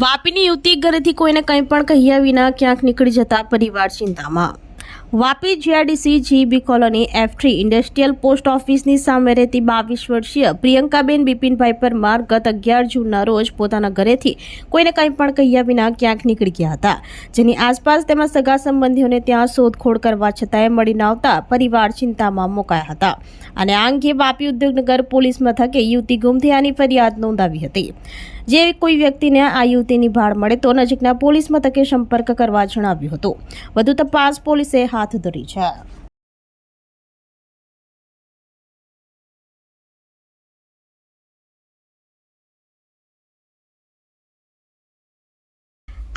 વાપીની યુવતી ઘરેથી કોઈને કંઈ પણ કહ્યા વિના ક્યાંક નીકળી જતા પરિવાર ચિંતામાં. Vapi GRDC GB colony F three industrial post ઓફિસની સામે રહેતી બાવીસ વર્ષીય પ્રિયંકાબેન બિપિનભાઈ પરમાર ગત અગિયાર જૂનના રોજ પોતાના ઘરેથી કોઈને કંઈ પણ કહ્યા વિના ક્યાંક નીકળી ગયા હતા. જેની આસપાસ તેમજ સગા સંબંધીઓને ત્યાં શોધખોળ કરવા છતાંય મળી ન આવતા પરિવાર ચિંતામાં મુકાયા હતા. અને આ અંગે વાપી ઉદ્યોગનગર પોલીસ મથકે યુવતી ગુમ થયાની ફરિયાદ નોંધાવી હતી. જે કોઈ વ્યક્તિને આ યુવતીની ભાળ મળે તો નજીકના પોલીસ મથકે સંપર્ક કરવા જણાવ્યું હતું. વધુ તપાસ પોલીસે હાથ ધરી છે.